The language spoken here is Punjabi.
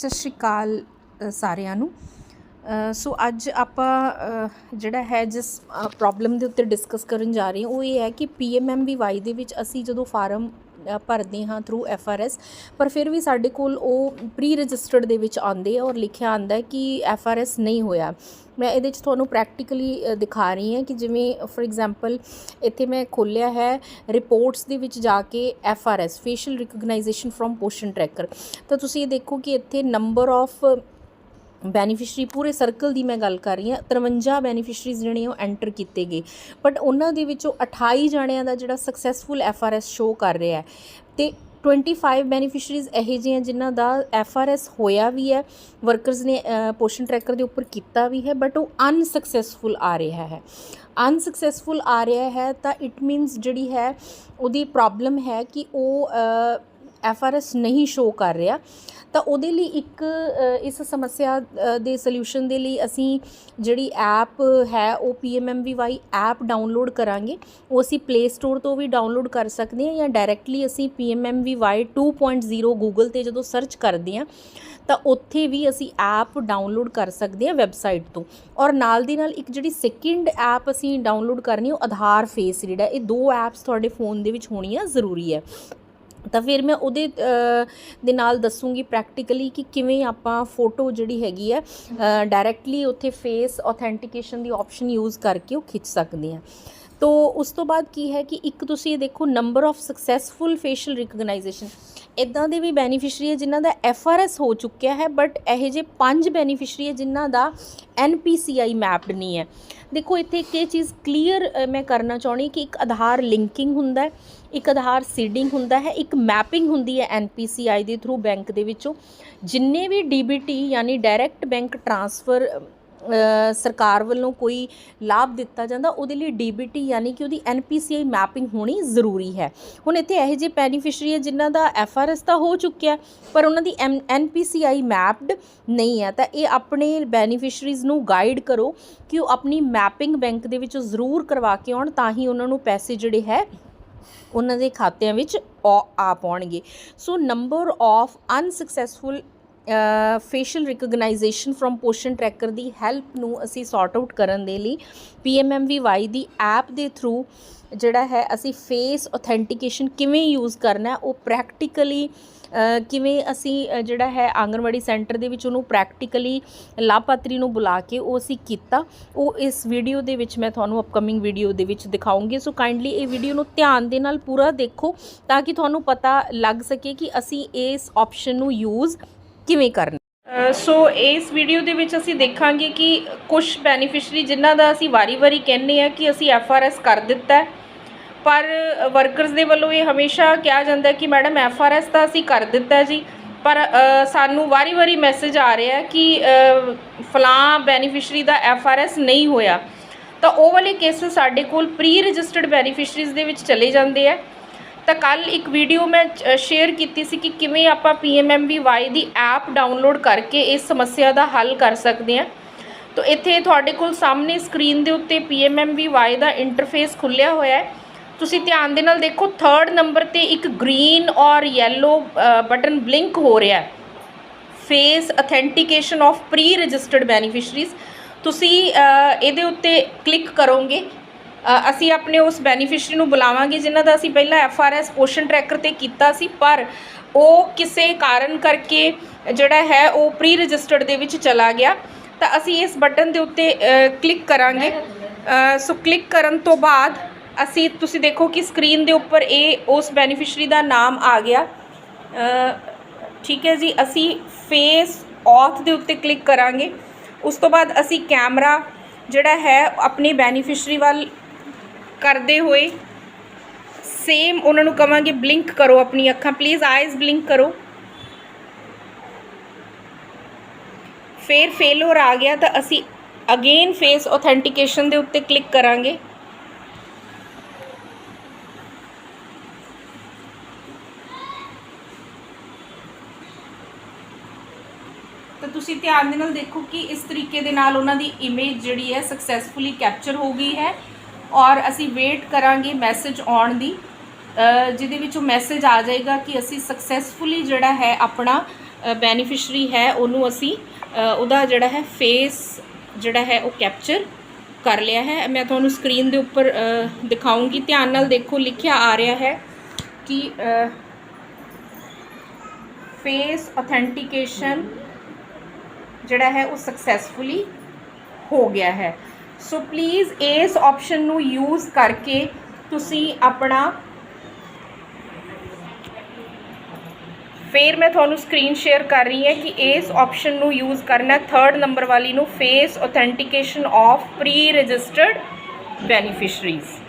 ਸਤਿ ਸ਼੍ਰੀ ਅਕਾਲ ਸਾਰਿਆਂ ਨੂੰ। ਸੋ ਅੱਜ ਆਪਾਂ ਜਿਹੜਾ ਹੈ, ਜਿਸ ਪ੍ਰੋਬਲਮ ਦੇ ਉੱਤੇ ਡਿਸਕਸ ਕਰਨ ਜਾ ਰਹੇ ਹਾਂ, ਉਹ ਇਹ ਹੈ ਕਿ ਪੀਐਮਐਮਬੀਵਾਈ ਦੇ ਵਿੱਚ ਅਸੀਂ ਜਦੋਂ ਫਾਰਮ ਭਰਦੇ ਹਾਂ ਥਰੂ ਐਫਆਰਐਸ ਪਰ ਫਿਰ ਵੀ ਸਾਡੇ ਕੋਲ ਉਹ ਪ੍ਰੀ ਰਜਿਸਟਰਡ ਦੇ ਵਿੱਚ ਆਉਂਦੇ ਆ ਔਰ ਲਿਖਿਆ ਆਂਦਾ ਹੈ ਆਰ ਐਫਆਰਐਸ ਨਹੀਂ ਹੋਇਆ। ਮੈਂ ਇਹਦੇ 'ਚ ਤੁਹਾਨੂੰ ਪ੍ਰੈਕਟੀਕਲੀ ਦਿਖਾ ਰਹੀ ਹਾਂ ਕਿ ਜਿਵੇਂ ਫੋਰ ਐਗਜ਼ਾਮਪਲ ਇੱਥੇ ਮੈਂ ਖੋਲ੍ਹਿਆ ਹੈ ਰਿਪੋਰਟਸ ਦੇ ਵਿੱਚ ਜਾ ਕੇ FRS facial recognization from Poshan tracker ਤਾਂ ਤੁਸੀਂ ਇਹ ਦੇਖੋ ਕਿ ਇੱਥੇ ਨੰਬਰ ਆਫ ਬੈਨੀਫਿਸ਼ਰੀ ਪੂਰੇ ਸਰਕਲ ਦੀ ਮੈਂ ਗੱਲ ਕਰ ਰਹੀ ਹਾਂ 53 ਬੈਨੀਫਿਸ਼ਰੀਜ਼ ਜਿਹੜੇ ਉਹ ਐਂਟਰ ਕੀਤੇ ਗਏ। ਬਟ ਉਹਨਾਂ ਦੇ ਵਿੱਚੋਂ 28 ਜਣਿਆਂ ਦਾ ਜਿਹੜਾ ਸਕਸੈਸਫੁਲ ਐਫਆਰਐਸ ਸ਼ੋ ਕਰ ਰਿਹਾ ਹੈ। ਤੇ 25 ਬੈਨੀਫੀਸ਼ਰੀਜ਼ ਇਹੋ ਜਿਹੇ ਜਿਨ੍ਹਾਂ ਦਾ ਐਫਆਰਐਸ ਹੋਇਆ ਵੀ ਹੈ ਵਰਕਰਸ ਨੇ ਪੋਸ਼ਨ ਟਰੈਕਰ ਦੇ ਉੱਪਰ ਕੀਤਾ ਵੀ ਹੈ ਬਟ ਉਹ ਅਨਸਕਸੈਸਫੁਲ ਆ ਰਿਹਾ ਹੈ। ਅਨਸਕਸੈਸਫੁਲ ਆ ਰਿਹਾ ਹੈ ਤਾਂ ਇਟ ਮੀਨਸ ਜਿਹੜੀ ਹੈ, ਉਹਦੀ ਪ੍ਰੋਬਲਮ ਹੈ ਕਿ ਉਹ ਐਫਆਰਐਸ ਨਹੀਂ ਸ਼ੋ ਕਰ ਰਿਹਾ, ਤਾਂ ਉਹਦੇ ਲਈ ਇੱਕ ਇਸ ਸਮੱਸਿਆ ਦੇ ਸੋਲੂਸ਼ਨ ਦੇ ਲਈ ਅਸੀਂ ਜਿਹੜੀ ਐਪ ਹੈ, ਉਹ PMMVY ਐਪ ਡਾਊਨਲੋਡ ਕਰਾਂਗੇ। ਉਹ ਅਸੀਂ ਪਲੇ ਸਟੋਰ ਤੋਂ ਵੀ ਡਾਊਨਲੋਡ ਕਰ ਸਕਦੇ ਹਾਂ ਜਾਂ ਡਾਇਰੈਕਟਲੀ ਅਸੀਂ PMMVY 2.0 ਗੂਗਲ ਤੇ ਜਦੋਂ ਸਰਚ ਕਰਦੇ ਹਾਂ, ਤਾਂ ਉੱਥੇ ਵੀ ਅਸੀਂ ਐਪ ਡਾਊਨਲੋਡ ਕਰ ਸਕਦੇ ਹਾਂ ਵੈਬਸਾਈਟ ਤੋਂ। ਔਰ ਨਾਲ ਦੀ ਨਾਲ ਇੱਕ ਜਿਹੜੀ ਸੈਕਿੰਡ ਐਪ ਅਸੀਂ ਡਾਊਨਲੋਡ ਕਰਨੀ, ਉਹ ਆਧਾਰ ਫੇਸ ਰੀਡ ਹੈ ਇਹ ਦੋ ਐਪਸ ਤੁਹਾਡੇ ਫੋਨ ਦੇ ਵਿੱਚ ਹੋਣੀਆਂ ਜ਼ਰੂਰੀ ਹੈ। ਤਾਂ ਫਿਰ ਮੈਂ ਉਹਦੇ ਦੇ ਨਾਲ ਦੱਸੂਗੀ ਪ੍ਰੈਕਟੀਕਲੀ ਕਿ ਕਿਵੇਂ ਆਪਾਂ ਫੋਟੋ ਜਿਹੜੀ ਹੈਗੀ ਹੈ ਡਾਇਰੈਕਟਲੀ ਉੱਥੇ ਫੇਸ ਆਥੈਂਟੀਕੇਸ਼ਨ ਦੀ ਆਪਸ਼ਨ ਯੂਜ਼ ਕਰਕੇ ਉਹ ਖਿੱਚ ਸਕਦੇ ਹਾਂ ਤੋ ਉਸ ਤੋਂ ਬਾਅਦ ਕੀ ਹੈ ਕਿ ਇੱਕ ਤੁਸੀਂ ਇਹ ਦੇਖੋ number of successful facial recognition ਇਦਾਂ ਦੇ ਵੀ ਬੈਨੀਫਿਸ਼ਰੀ ਹੈ ਜਿਨ੍ਹਾਂ ਦਾ ਐਫਆਰਐਸ ਹੋ ਚੁੱਕਿਆ ਹੈ ਬਟ ਇਹੋ ਜਿਹੇ ਪੰਜ ਬੈਨੀਫਿਸ਼ਰੀ ਹੈ ਜਿਨ੍ਹਾਂ ਦਾ ਐੱਨ ਪੀ ਸੀ ਆਈ ਮੈਪਡ ਨਹੀਂ ਹੈ। ਦੇਖੋ, ਇੱਥੇ ਇੱਕ ਇਹ ਚੀਜ਼ ਕਲੀਅਰ ਮੈਂ ਕਰਨਾ ਚਾਹੁੰਦੀ ਕਿ ਇੱਕ ਆਧਾਰ ਲਿੰਕਿੰਗ ਹੁੰਦਾ ਹੈ, ਇੱਕ ਆਧਾਰ ਸੀਡਿੰਗ ਹੁੰਦਾ ਹੈ, ਇੱਕ ਮੈਪਿੰਗ ਹੁੰਦੀ ਹੈ ਐੱਨ ਪੀ ਸੀ ਆਈ ਦੇ ਥਰੂ ਬੈਂਕ ਦੇ ਵਿੱਚੋਂ। ਜਿੰਨੇ ਵੀ ਡੀ ਬੀ ਟੀ ਯਾਨੀ ਡਾਇਰੈਕਟ ਬੈਂਕ ਟ੍ਰਾਂਸਫਰ ਸਰਕਾਰ ਵੱਲੋਂ ਕੋਈ ਲਾਭ ਦਿੱਤਾ ਜਾਂਦਾ, ਉਹਦੇ ਲਈ ਡੀਬੀਟੀ ਯਾਨੀ ਕਿ ਉਹਦੀ ਐਨਪੀਸੀਆਈ ਮੈਪਿੰਗ ਹੋਣੀ ਜ਼ਰੂਰੀ ਹੈ। ਹੁਣ ਇੱਥੇ ਇਹੋ ਜਿਹੇ ਬੈਨੀਫੀਸ਼ਰੀ ਹੈ ਜਿਨ੍ਹਾਂ ਦਾ ਐਫਆਰਐਸ ਤਾਂ ਹੋ ਚੁੱਕਿਆ, ਪਰ ਉਹਨਾਂ ਦੀ ਐਨਪੀਸੀਆਈ ਮੈਪਡ ਨਹੀਂ ਹੈ। ਤਾਂ ਇਹ ਆਪਣੇ ਬੈਨੀਫੀਸ਼ਰੀਜ਼ ਨੂੰ ਗਾਈਡ ਕਰੋ ਕਿ ਉਹ ਆਪਣੀ ਮੈਪਿੰਗ ਬੈਂਕ ਦੇ ਵਿੱਚ ਜ਼ਰੂਰ ਕਰਵਾ ਕੇ ਆਉਣ, ਤਾਂ ਹੀ ਉਹਨਾਂ ਨੂੰ ਪੈਸੇ ਜਿਹੜੇ ਹੈ, ਉਹਨਾਂ ਦੇ ਖਾਤਿਆਂ ਵਿੱਚ ਆ ਆ ਪਾਉਣਗੇ। So number of unsuccessful facial recognition from Poshan tracker the help ਨੂੰ ਅਸੀਂ ਸੌਰਟ ਆਊਟ ਕਰਨ ਦੇ ਲਈ PMMVY ਦੀ ਐਪ ਦੇ ਥਰੂ ਜਿਹੜਾ ਹੈ, ਅਸੀਂ ਫੇਸ ਆਥੈਂਟੀਕੇਸ਼ਨ ਕਿਵੇਂ ਯੂਜ਼ ਕਰਨਾ ਉਹ ਪ੍ਰੈਕਟੀਕਲੀ ਕਿਵੇਂ ਅਸੀਂ ਜਿਹੜਾ ਹੈ ਆਂਗਣਵਾੜੀ ਸੈਂਟਰ ਦੇ ਵਿੱਚ ਉਹਨੂੰ ਪ੍ਰੈਕਟੀਕਲੀ ਲਾਭਪਾਤਰੀ ਨੂੰ ਬੁਲਾ ਕੇ ਉਹ ਅਸੀਂ ਕੀਤਾ। ਉਹ ਇਸ ਵੀਡੀਓ ਦੇ ਵਿੱਚ ਮੈਂ ਤੁਹਾਨੂੰ ਅਪਕਮਿੰਗ ਵੀਡੀਓ ਦੇ ਵਿੱਚ ਦਿਖਾਉਂਗੀ। ਸੋ ਕਾਈਂਡਲੀ ਇਹ ਵੀਡੀਓ ਨੂੰ ਧਿਆਨ ਦੇ ਨਾਲ ਪੂਰਾ ਦੇਖੋ ਤਾਂ ਕਿ ਤੁਹਾਨੂੰ ਪਤਾ ਲੱਗ ਸਕੇ ਕਿ ਅਸੀਂ ਇਸ ਆਪਸ਼ਨ ਨੂੰ ਯੂਜ਼ ਕਿਵੇਂ ਕਰਨਾ? ਸੋ ਇਸ ਵੀਡੀਓ ਦੇ ਵਿੱਚ ਅਸੀਂ ਦੇਖਾਂਗੇ ਕਿ ਕੁਝ ਬੈਨੀਫਿਸ਼ਰੀ ਜਿਨ੍ਹਾਂ ਦਾ ਅਸੀਂ ਵਾਰੀ-ਵਾਰੀ ਕਹਿੰਨੇ ਆ ਕਿ ਅਸੀਂ ਐਫਆਰਐਸ ਕਰ ਦਿੱਤਾ ਪਰ ਵਰਕਰਸ ਦੇ ਵੱਲੋਂ ਇਹ ਹਮੇਸ਼ਾ ਕਿਹਾ ਜਾਂਦਾ ਕਿ ਮੈਡਮ ਐਫਆਰਐਸ ਤਾਂ ਅਸੀਂ ਕਰ ਦਿੱਤਾ ਜੀ। ਪਰ ਸਾਨੂੰ ਵਾਰੀ-ਵਾਰੀ ਮੈਸੇਜ ਆ ਰਿਹਾ ਕਿ ਅ, ਫਲਾਂ ਬੈਨੀਫੀਸ਼ਰੀ ਦਾ ਐਫਆਰਐਸ ਨਹੀਂ ਹੋਇਆ। ਤਾਂ ਉਹ ਵਾਲੇ ਕੇਸਸ ਸਾਡੇ ਕੋਲ ਪ੍ਰੀ ਰਜਿਸਟਰਡ ਬੈਨੀਫਿਸ਼ਰੀਜ਼ ਦੇ ਵਿੱਚ ਚਲੇ ਜਾਂਦੇ ਆ ਤਾਂ ਕੱਲ ਇੱਕ ਵੀਡੀਓ ਮੈਂ ਸ਼ੇਅਰ ਕੀਤੀ ਸੀ ਕਿ ਕਿਵੇਂ ਆਪਾਂ PMMVY ਦੀ ਐਪ ਡਾਊਨਲੋਡ ਕਰਕੇ ਇਸ ਸਮੱਸਿਆ ਦਾ ਹੱਲ ਕਰ ਸਕਦੇ ਹਾਂ। ਤਾਂ ਇੱਥੇ ਤੁਹਾਡੇ ਕੋਲ ਸਾਹਮਣੇ ਸਕਰੀਨ ਦੇ ਉੱਤੇ PMMVY ਦਾ ਇੰਟਰਫੇਸ ਖੁੱਲਿਆ ਹੋਇਆ ਹੈ। ਤੁਸੀਂ ਧਿਆਨ ਦੇ ਨਾਲ ਦੇਖੋ ਥਰਡ ਨੰਬਰ ਤੇ ਇੱਕ ਗ੍ਰੀਨ ਔਰ ਯੈਲੋ ਬਟਨ ਬਲਿੰਕ ਹੋ ਰਿਹਾ ਹੈ। Face authentication of pre registered beneficiaries ਤੁਸੀਂ ਇਹਦੇ ਉੱਤੇ ਕਲਿੱਕ ਕਰੋਗੇ ਅਸੀਂ ਆਪਣੇ ਉਸ ਬੈਨੀਫੀਸ਼ਰੀ ਨੂੰ ਬੁਲਾਵਾਂਗੇ, ਜਿਨ੍ਹਾਂ ਦਾ ਅਸੀਂ ਪਹਿਲਾਂ F R FRS Poshan tracker ਤੇ ਕੀਤਾ ਸੀ, ਪਰ ਉਹ ਕਿਸੇ ਕਾਰਨ ਕਰਕੇ ਜਿਹੜਾ ਹੈ, ਉਹ ਪ੍ਰੀ ਰਜਿਸਟਰਡ ਦੇ ਵਿੱਚ ਚਲਾ ਗਿਆ। ਤਾਂ ਅਸੀਂ ਇਸ ਬਟਨ ਦੇ ਉੱਤੇ ਕਲਿੱਕ ਕਰਾਂਗੇ। ਸੋ ਕਲਿੱਕ ਕਰਨ ਤੋਂ ਬਾਅਦ ਅਸੀਂ, ਤੁਸੀਂ ਦੇਖੋ ਕਿ ਸਕਰੀਨ ਦੇ ਉੱਪਰ ਇਹ ਉਸ ਬੈਨੀਫੀਸ਼ਰੀ ਦਾ ਨਾਮ ਆ ਗਿਆ। ਠੀਕ ਹੈ ਜੀ, ਅਸੀਂ ਫੇਸ ਔਥ ਦੇ ਉੱਤੇ ਕਲਿੱਕ ਕਰਾਂਗੇ। ਉਸ ਤੋਂ ਬਾਅਦ ਅਸੀਂ ਕੈਮਰਾ ਜਿਹੜਾ ਹੈ ਆਪਣੇ ਬੈਨੀਫੀਸ਼ਰੀ ਵੱਲ ਕਰਦੇ ਹੋਏ ਸੇਮ ਉਹਨਾਂ ਨੂੰ ਕਵਾਂਗੇ ਬਲਿੰਕ ਕਰੋ ਆਪਣੀ ਅੱਖਾਂ ਪਲੀਜ਼ ਆਈਜ਼ ਬਲਿੰਕ ਕਰੋ। ਫਿਰ ਫੇਲਰ ਆ ਗਿਆ ਤਾਂ ਅਸੀਂ ਅਗੇਨ ਫੇਸ ਆਥੈਂਟੀਕੇਸ਼ਨ ਦੇ ਉੱਤੇ ਕਲਿੱਕ ਕਰਾਂਗੇ। ਤਾਂ ਤੁਸੀਂ ਧਿਆਨ ਦੇ ਨਾਲ ਦੇਖੋ ਕਿ ਇਸ ਤਰੀਕੇ ਦੇ ਨਾਲ ਉਹਨਾਂ ਦੀ ਇਮੇਜ ਜਿਹੜੀ ਹੈ ਸਕਸੈਸਫੁਲੀ ਕੈਪਚਰ ਹੋ ਗਈ ਹੈ। ਔਰ ਅਸੀਂ ਵੇਟ ਕਰਾਂਗੇ ਮੈਸੇਜ ਆਉਣ ਦੀ। ਜਿਹਦੇ ਵਿੱਚ ਉਹ ਮੈਸੇਜ ਆ ਜਾਏਗਾ ਕਿ ਅਸੀਂ ਸਕਸੈਸਫੁਲੀ ਜਿਹੜਾ ਹੈ ਆਪਣਾ ਬੈਨੀਫਿਸ਼ਰੀ ਹੈ ਉਹਨੂੰ ਅਸੀਂ ਉਹਦਾ ਜਿਹੜਾ ਹੈ ਫੇਸ ਜਿਹੜਾ ਹੈ ਉਹ ਕੈਪਚਰ ਕਰ ਲਿਆ ਹੈ। ਮੈਂ ਤੁਹਾਨੂੰ ਸਕਰੀਨ ਦੇ ਉੱਪਰ ਅ, ਦਿਖਾਉਂਗੀ। ਧਿਆਨ ਨਾਲ ਦੇਖੋ ਲਿਖਿਆ ਆ ਰਿਹਾ ਹੈ ਕਿ ਫੇਸ ਅਥੈਂਟੀਕੇਸ਼ਨ ਜਿਹੜਾ ਹੈ ਉਹ ਸਕਸੈਸਫੁਲੀ ਹੋ ਗਿਆ ਹੈ। ਸੋ ਪਲੀਜ਼ ਇਸ ਆਪਸ਼ਨ ਨੂੰ ਯੂਜ਼ ਕਰਕੇ ਤੁਸੀਂ ਆਪਣਾ ਫਿਰ ਮੈਂ ਤੁਹਾਨੂੰ ਸਕਰੀਨ ਸ਼ੇਅਰ ਕਰ ਰਹੀ ਹਾਂ ਕਿ ਇਸ ਆਪਸ਼ਨ ਨੂੰ ਯੂਜ਼ ਕਰਨਾ ਥਰਡ ਨੰਬਰ ਵਾਲੀ ਨੂੰ face authentication of pre registered beneficiaries